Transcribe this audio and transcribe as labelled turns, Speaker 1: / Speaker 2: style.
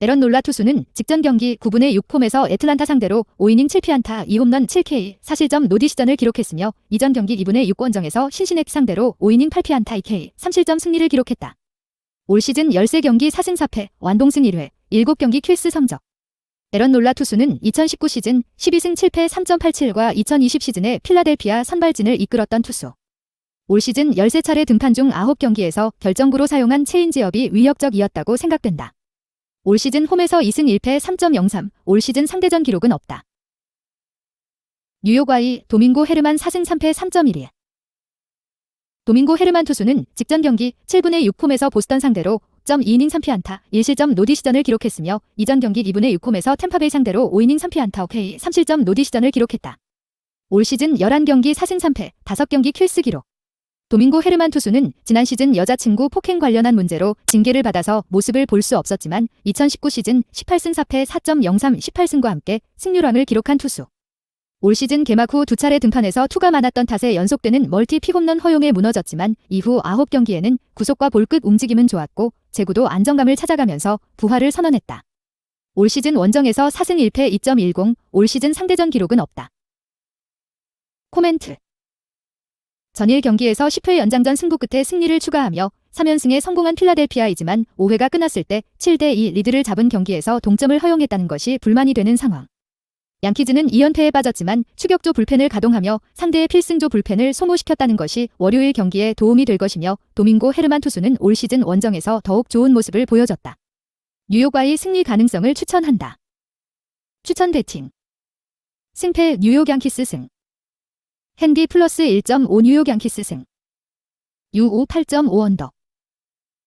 Speaker 1: 에런 놀라 투수는 직전 경기 9분의 6폼에서 애틀란타 상대로 5이닝 7피안타 2홈런 7K 4실점 노디시전을 기록했으며 이전 경기 2분의 6 원정에서 신시넥 상대로 5이닝 8피안타 2K 3실점 승리를 기록했다. 올 시즌 13경기 4승 4패 완봉승 1회 7경기 킬스 성적 에런 놀라 투수는 2019 시즌 12승 7패 3.87과 2020 시즌에 필라델피아 선발진을 이끌었던 투수. 올 시즌 13차례 등판 중 9경기에서 결정구로 사용한 체인지업이 위협적이었다고 생각된다. 올 시즌 홈에서 2승 1패 3.03, 올 시즌 상대전 기록은 없다. 뉴욕 와이 도밍고 헤르만 4승 3패 3.12. 도밍고 헤르만 투수는 직전 경기 7분의 6홈에서 보스턴 상대로 5.2이닝 3피안타 1실점 노디시전을 기록했으며 이전 경기 2분의 6홈에서 템파베이 상대로 5이닝 3피안타 오케이 3실점 노디시전을 기록했다. 올 시즌 11경기 4승 3패 5경기 킬스 기록. 도밍고 헤르만 투수는 지난 시즌 여자친구 폭행 관련한 문제로 징계를 받아서 모습을 볼 수 없었지만 2019 시즌 18승 4패 4.03 18승과 함께 승률왕을 기록한 투수. 올 시즌 개막 후 두 차례 등판에서 투가 많았던 탓에 연속되는 멀티 피홈런 허용에 무너졌지만 이후 9경기에는 구속과 볼 끝 움직임은 좋았고 제구도 안정감을 찾아가면서 부활을 선언했다. 올 시즌 원정에서 4승 1패 2.10, 올 시즌 상대전 기록은 없다. 코멘트 전일 경기에서 10회 연장전 승부 끝에 승리를 추가하며 3연승에 성공한 필라델피아이지만 5회가 끝났을 때 7대2 리드를 잡은 경기에서 동점을 허용했다는 것이 불만이 되는 상황. 양키즈는 2연패에 빠졌지만 추격조 불펜을 가동하며 상대의 필승조 불펜을 소모시켰다는 것이 월요일 경기에 도움이 될 것이며 도밍고 헤르만 투수는 올 시즌 원정에서 더욱 좋은 모습을 보여줬다. 뉴욕과의 승리 가능성을 추천한다. 추천 배팅 승패 뉴욕 양키스 승 핸디 플러스 1.5 뉴욕 양키스 승. U5 8.5 언더.